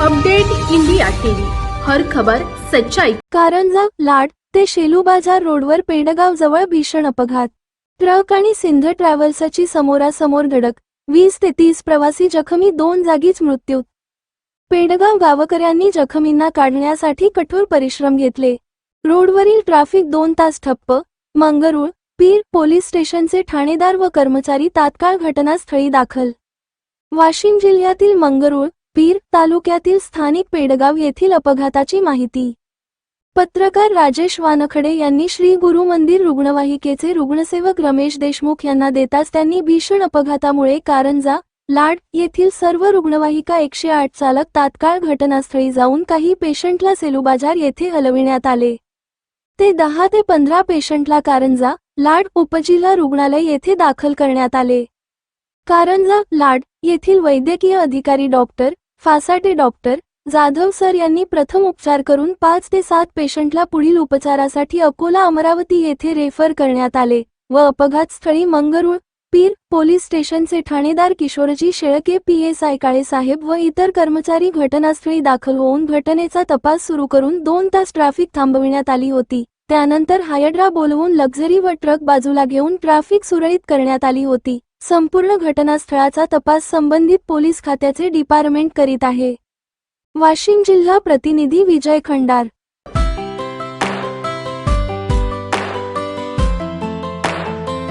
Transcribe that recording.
Update India TV. हर खबर सच्चाई. कारंजा लाड ते शेलू बाजार रोडवर पेडगाव जवळ भीषण अपघात. ट्रक आणि सिंध ट्रॅव्हल्सची समोरासमोर धडक. वीस ते तीस प्रवासी जखमी दोन जागीच मृत्यू. पेडगाव गावकऱ्यांनी जखमींना काढण्यासाठी कठोर परिश्रम घेतले. रोडवरील ट्रॅफिक दोन तास ठप्प. मंगरुळ पीर पोलीस स्टेशनचे ठाणेदार व कर्मचारी तात्काळ घटनास्थळी दाखल. वाशिम जिल्ह्यातील मंगरुळ पीर तालुक्यातील स्थानिक पेडगाव येथील अपघाताची माहिती. पत्रकार राजेश वानखडे यांनी श्री गुरु मंदिर रुग्णवाहिकेचे रुग्णसेवक रमेश देशमुख यांना देताच त्यांनी भीषण अपघातामुळे कारंजा लाड येथील सर्व रुग्णवाहिका एकशे आठ चालक तात्काळ घटनास्थळी जाऊन काही पेशंटला सेलूबाजार येथे हलविण्यात आले. ते दहा ते पंधरा पेशंटला कारंजा लाड उपजिल्हा रुग्णालय येथे दाखल करण्यात आले. कारंजा लाड येथील वैद्यकीय अधिकारी doctor Phasate doctor Jadhav sir यांनी प्रथम उपचार करून पाच ते सात पेशंटला पुढील उपचारासाठी अकोला अमरावती येथे रेफर करण्यात आले व अपघातस्थळी मंगरुळ पीर पोलीस स्टेशनचे ठाणेदार Kishorji Shelke P S I काळेसाहेब व इतर कर्मचारी घटनास्थळी दाखल होऊन घटनेचा तपास सुरू करून दोन तास ट्रॅफिक थांबविण्यात आली होती. त्यानंतर हायड्रा बोलवून लक्झरी व ट्रक बाजूला घेऊन ट्रॅफिक सुरळीत करण्यात आली होती. संपूर्ण घटनास्थळाचा तपास संबंधित पोलीस खात्याचे डिपार्टमेंट करीत आहे. वाशिम जिल्हा प्रतिनिधी विजय खंडार